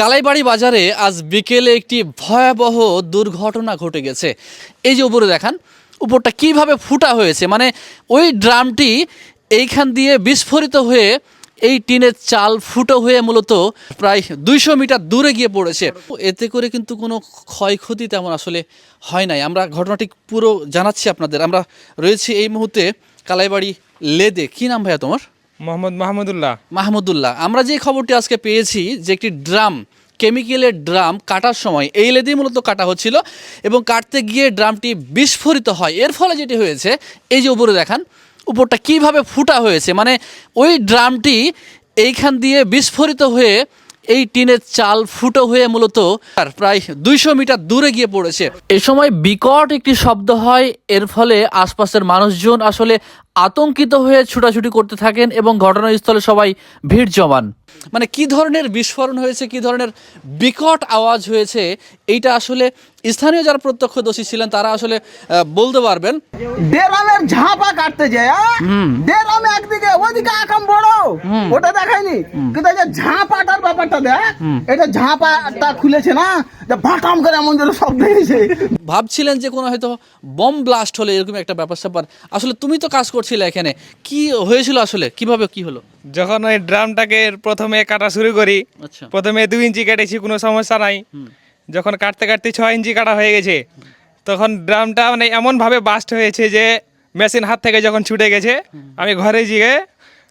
কালাইবাড়ি বাজারে আজ বিকেলে একটি ভয়াবহ দুর্ঘটনা ঘটে গেছে। এই যে উপরে দেখান, উপরটা কীভাবে ফুটা হয়েছে? মানে ওই ড্রামটি এইখান দিয়ে বিস্ফোরিত হয়ে এই টিনের চাল ফুটো হয়ে মূলত প্রায় দুইশো মিটার দূরে গিয়ে পড়েছে। এতে করে কিন্তু কোনো ক্ষয়ক্ষতি তেমন আসলে হয় নাই। আমরা ঘটনাটি পুরো জানাচ্ছি আপনাদের। আমরা রয়েছি এই মুহূর্তে কালাইবাড়ি লেদে। কি নাম ভাইয়া তোমার? মোহাম্মদ মাহমুদুল্লাহ। মাহমুদুল্লাহ, আমরা যে খবরটি আজকে পেয়েছি যে একটি ড্রাম, কেমিক্যালের ড্রাম কাটার সময়, এই লেদি মূলত কাটা হচ্ছিল এবং কাটতে গিয়ে ড্রামটি বিস্ফোরিত হয়। এর ফলে যেটি হয়েছে, এই যে উপরে দেখান, উপরটা কীভাবে ফুটা হয়েছে মানে ওই ড্রামটি এইখান দিয়ে বিস্ফোরিত হয়ে এই টিনের চাল ফুটো হয়ে মূলত আর প্রায় দুইশো মিটার দূরে গিয়ে পড়েছে। এ সময় বিকট একটি শব্দ হয় এর ফলে আশপাশের মানুষজন আসলে আতঙ্কিত হয়ে ছুটাছুটি করতে থাকেন এবং ঘটনাস্থলে সবাই ভিড় জমান। মানে কি ধরনের বিস্ফোরণ হয়েছে কি ধরনের বিকট আওয়াজ হয়েছে এইটা আসলে স্থানীয় যারা প্রত্যক্ষদর্শী ছিলেন তারা আসলে বলতে পারবেন। ডেরামের ঝাঁপা কাটতে যায়? একদিকে ওইদিকে আকাম বড়। ওটা দেখায়নি কিন্তু এই যে ঝাঁপাটার ব্যাপারটা দেখ এটা ঝাঁপাটা খুলেছে না যে ভাটাম করে এমন যেন শব্দ হয়েছে। ভাবছিলেন যে কোনো হয়তো বম ব্লাস্ট হলে এরকম একটা ব্যাপার স্যাপার। আসলে তুমি তো কাজ করছিলে এখানে। কি হয়েছিল আসলে? কীভাবে কি হলো? যখন ওই ড্রামটাকে প্রথমে কাটা শুরু করি আচ্ছা। প্রথমে দুই ইঞ্চি কেটেছি কোনো সমস্যা নাই। যখন কাটতে কাটতে ছয় ইঞ্চি কাটা হয়ে গেছে তখন ড্রামটা মানে এমনভাবে বাস্ট হয়েছে যে মেশিন হাত থেকে যখন ছুটে গেছে আমি ঘরে গিয়ে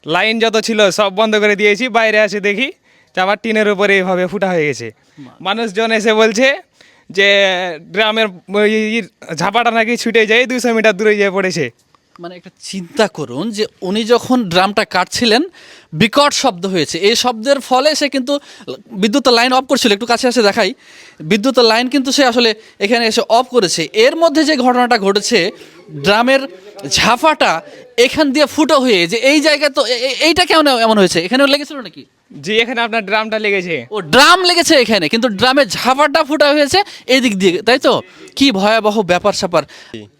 লাইন যত ছিল সব বন্ধ করে দিয়েছি বাইরে এসে দেখি যে আমার টিনের উপরে এভাবে ফুটা হয়ে গেছে। মানুষজন এসে বলছে যে ড্রামের ওই ঝাপাটা নাকি ছুটে যায় দুশো মিটার দূরে যেয়ে পড়েছে। মানে একটা চিন্তা করুন যে উনি যখন ড্রামটা কাটছিলেন বিকট শব্দ হয়েছে। এই শব্দের ফলে সে কিন্তু বিদ্যুতের লাইন অফ করছিল। একটু কাছে এসে দেখাই। বিদ্যুতের লাইন কিন্তু সে আসলে এখানে এসে অফ করেছে। এর মধ্যে যে ঘটনাটা ঘটেছে ড্রামের ঝাফাটা এখান দিয়ে ফুটো হয়ে যে এই জায়গায় তো এইটা কেমন এমন হয়েছে? এখানেও লেগেছিল নাকি? জি এখানে আপনার ড্রামটা লেগেছে। ও ড্রাম লেগেছে এখানে কিন্তু ড্রামের ঝাপাটা ফুটা হয়েছে এই দিক দিয়ে তাই তো? কি ভয়াবহ ব্যাপার স্যাপার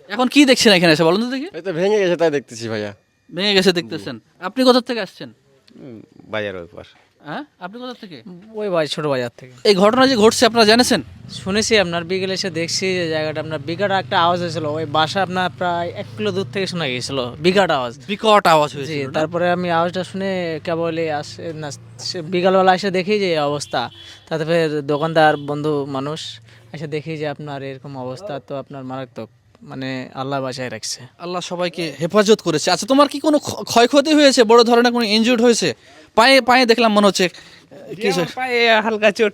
এখন কি দেখছেন এখানে এসে বলুন তো দেখি। এই তো ভেঙে গেছে তাই দেখতেছি ভাইয়া। ভেঙে গেছে দেখতেছেন। আপনি কোথা থেকে আসছেন? উম, বাজারের উপর হ্যাঁ? আপনি কোথা থেকে? ওই বাড়ি ছোট বাজার থেকে। এই ঘটনা যে ঘটছে আপনারা জানেছেন? শুনেছি আপনার বিকেলে এসে দেখছি যে জায়গাটা আপনার বিকট একটা আওয়াজ হয়েছিল। ওই বাসা আপনার প্রায় এক কিলো দূর থেকে শোনা গিয়েছিল। বিকট আওয়াজ। বিকট আওয়াজ হয়েছে তারপরে আমি আওয়াজটা শুনে কেবলই আসে না সে বিকালবেলা এসে দেখি যে অবস্থা। তাতে ফের দোকানদার বন্ধু মানুষ এসে দেখি যে আপনার এরকম অবস্থা তো আপনার মারাত্মক। মানে আল্লাহ বাঁচায় রাখছে। আল্লাহ সবাইকে হেফাজত করেছে। আচ্ছা তোমার কি কোনো ক্ষয়ক্ষতি হয়েছে? বড় ধরনের কোনো ইনজুর্ড হয়েছে? পায়ে পায়ে দেখলাম মনে হচ্ছে পায়ে হালকা চোট